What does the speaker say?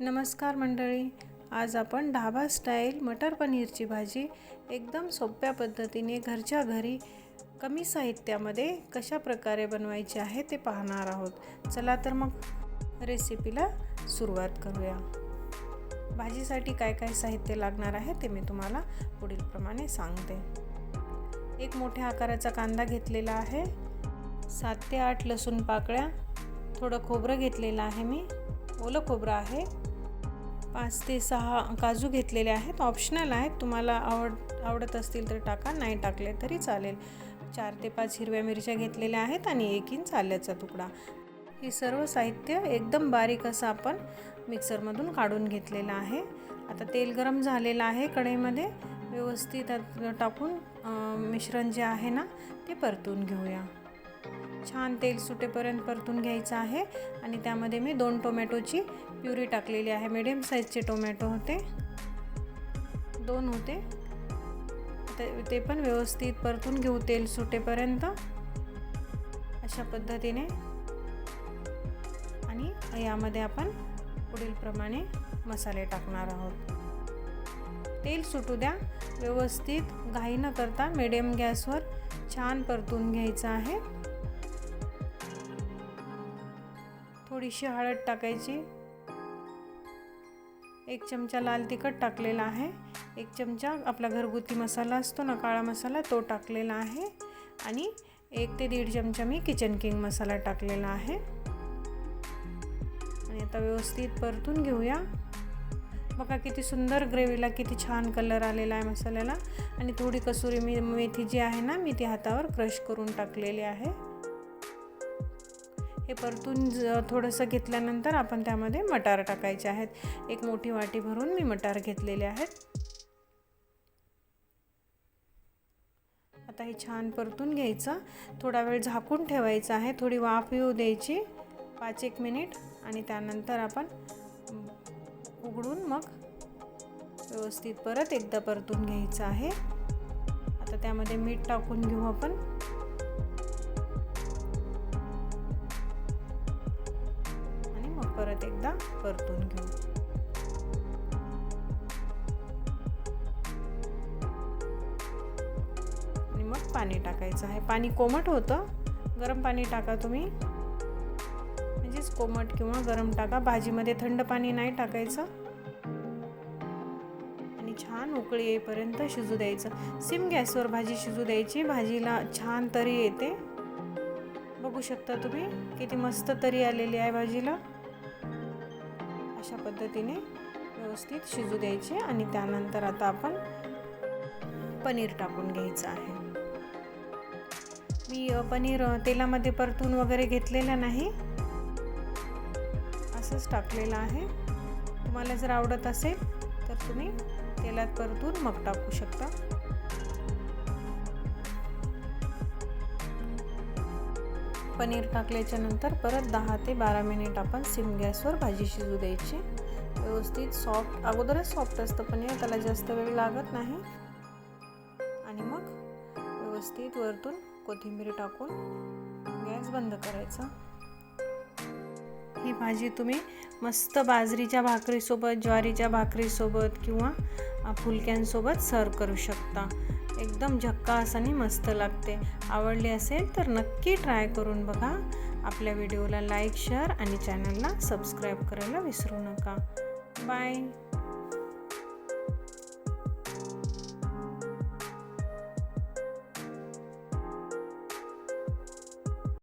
नमस्कार मंडळी. आज आपण ढाबा स्टाईल मटर पनीरची भाजी एकदम सोप्या पद्धतीने घरच्या घरी कमी साहित्यामध्ये कशा प्रकारे बनवायची आहे ते पाहणार आहोत. चला तर मग रेसिपीला सुरुवात करूया. भाजीसाठी काय काय साहित्य लागणार आहे ते मी तुम्हाला पुढीलप्रमाणे सांगते. एक मोठ्या आकाराचा कांदा घेतलेला आहे. सात ते आठ लसूण पाकळ्या. थोडं खोबरं घेतलेलं आहे मी. ओलं खोबरं आहे. पाच ते सहा काजू घेतलेले आहेत. ऑप्शनल आहेत. तुम्हाला आवड आवडत असतील तर टाका. नाही टाकले तरी चालेल. चार ते पाच हिरव्या मिरच्या घेतलेल्या आहेत आणि एक इंच आल्याचा तुकडा. हे सर्व साहित्य एकदम बारीक असं आपण मिक्सरमधून काढून घेतलेलं आहे. आता तेल गरम झालेलं आहे कढईमध्ये. व्यवस्थित टाकून मिश्रण जे आहे ना ते परतून घेऊया. छान तेल सुटेपर्यंत परतून घ्यायचं आहे. आणि त्यामध्ये मी दोन टोमॅटोची प्युरी टाकलेली आहे. मिडियम साईजचे टोमॅटो होते. दोन होते. ते ते पण व्यवस्थित परतून घेऊ तेल सुटेपर्यंत. अशा पद्धतीने. आणि यामध्ये आपण पुढीलप्रमाणे मसाले टाकणार आहोत. तेल सुटू द्या. व्यवस्थित घाई न करता मिडियम गॅसवर छान परतून घ्यायचं आहे. थोडीशी हळद टाकायची. एक चमचा लाल तिखट टाकलेला आहे. एक चमचा आपला घरगुती मसाला असतो ना काळा मसाला तो टाकलेला आहे. आणि एक ते दीड चमचा मी किचन किंग मसाला टाकलेला आहे. आणि आता व्यवस्थित परतून घेऊया. बघा किती सुंदर ग्रेव्हीला किती छान कलर आलेला आहे मसाल्याला. आणि थोडी कसुरी मी मेथी जी आहे ना मी ती हातावर क्रश करून टाकलेली आहे. हे परतून थोडंसं घेतल्यानंतर आपण त्यामध्ये मटार टाकायचे आहेत. एक मोठी वाटी भरून मी मटार घेतलेले आहेत. आता हे छान परतून घ्यायचं. थोडा वेळ झाकून ठेवायचं आहे. थोडी वाफ येऊ द्यायची. पाच एक मिनिट. आणि त्यानंतर आपण उघडून मग व्यवस्थित परत एकदा परतून घ्यायचं आहे. आता त्यामध्ये मीठ टाकून घेऊ आपण. परत एकदा परतून घेऊ. आणि मग पाणी टाकायचं आहे. पाणी कोमट होतं. गरम पाणी टाका तुम्ही. म्हणजेच कोमट किंवा गरम टाका. भाजीमध्ये थंड पाणी नाही टाकायचं. आणि छान उकळी येईपर्यंत शिजू द्यायचं. सिम गॅसवर भाजी शिजू द्यायची. भाजीला छान तरी येते. बघू शकता तुम्ही. किती मस्त तरी आलेली आहे भाजीला. अशा पद्धतीने व्यवस्थित शिजू द्यायचे आणि त्यानंतर आता आपण पनीर टाकून घ्यायचं आहे. मी पनीर तेलामध्ये परतून वगैरे घेतलेलं नाही. असंच टाकलेलं आहे. तुम्हाला जर आवडत असेल तर तुम्ही तेलात परतून मग टाकू शकता. पनीर टाकल्याच्या नंतर परत दहा ते बारा मिनिट आपण सिम गॅसवर भाजी शिजू द्यायची. व्यवस्थित सॉफ्ट अगोदरच सॉफ्ट असतं पनीर त्याला जास्त वेळ लागत नाही. आणि मग व्यवस्थित वरतून कोथिंबीर टाकून गॅस बंद करायचा. ही भाजी तुम्ही मस्त बाजरीच्या भाकरीसोबत ज्वारीच्या भाकरीसोबत किंवा फुलक्यांसोबत सर्व करू शकता. एकदम झक्कास आणि मस्त लागते. आवडली असेल तर नक्की ट्राय करून बघा. आपल्या व्हिडिओला लाईक शेअर आणि चॅनलला सबस्क्राईब करायला विसरू नका. बाय